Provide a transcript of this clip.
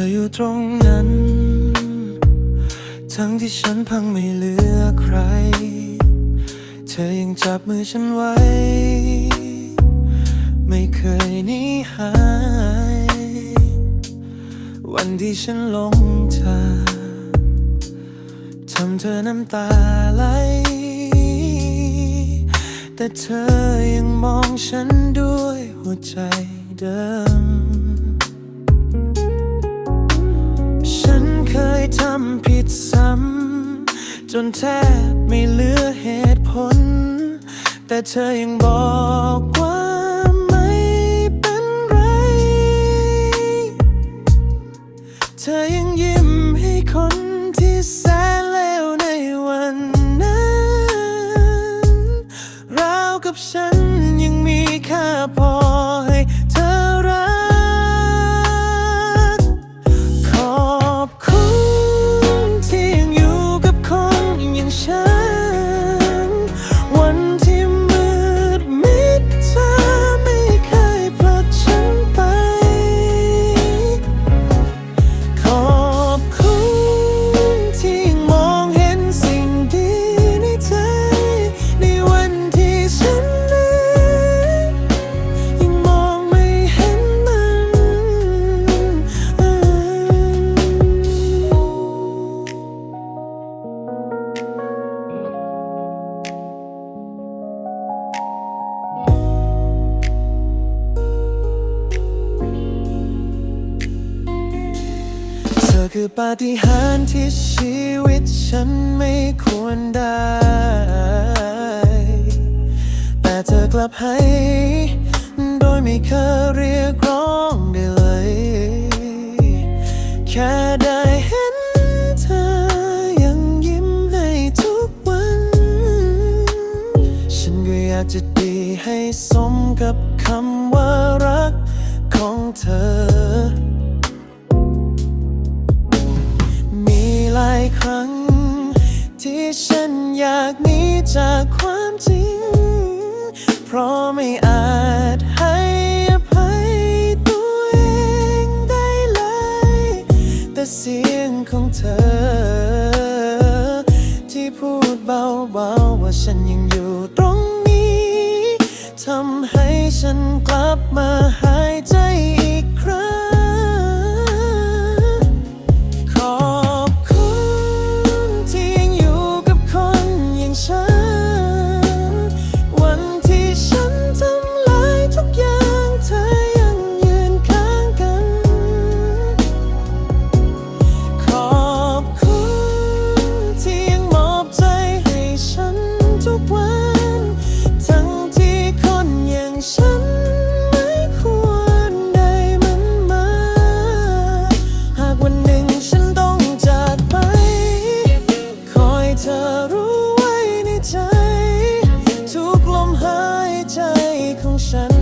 ออยู่ตรงนั้น ทั้งที่ฉันพังไม่เหลือใคร เธอยังจับมือฉันไว้ ไม่เคยหนีหาย วันที่ฉันลงเธอทำเธอน้ำตาไหล แต่เธอยังมองฉันด้วยหัวใจเดิม นแทบไม่เหลือเหตุผล แต่เธอยังบอกว่าไม่เป็นไร เธอยังยิ้มให้คนที่แสนเลวในวันนั้น ราวกับฉันยังมีค่าพอ อคือปาฏิหาริย์ที่ชีวิตฉันไม่ควรได้ แต่เธอกลับให้ โดยไม่เคยเรียกร้องได้เลย แค่ได้เห็นเธอยังยิ้มให้ทุกวัน ฉันก็อยากจะดีให้สมกับคำว่ารักของเธอ อยากหนีจากความจริง เพราะไม่อาจให้อภัยตัวเองได้เลย แต่เสียงของเธอ ที่พูดเบาๆว่าฉันยังอยู่ตรงนี้ทำให้ฉันกลับมาหายใจ connection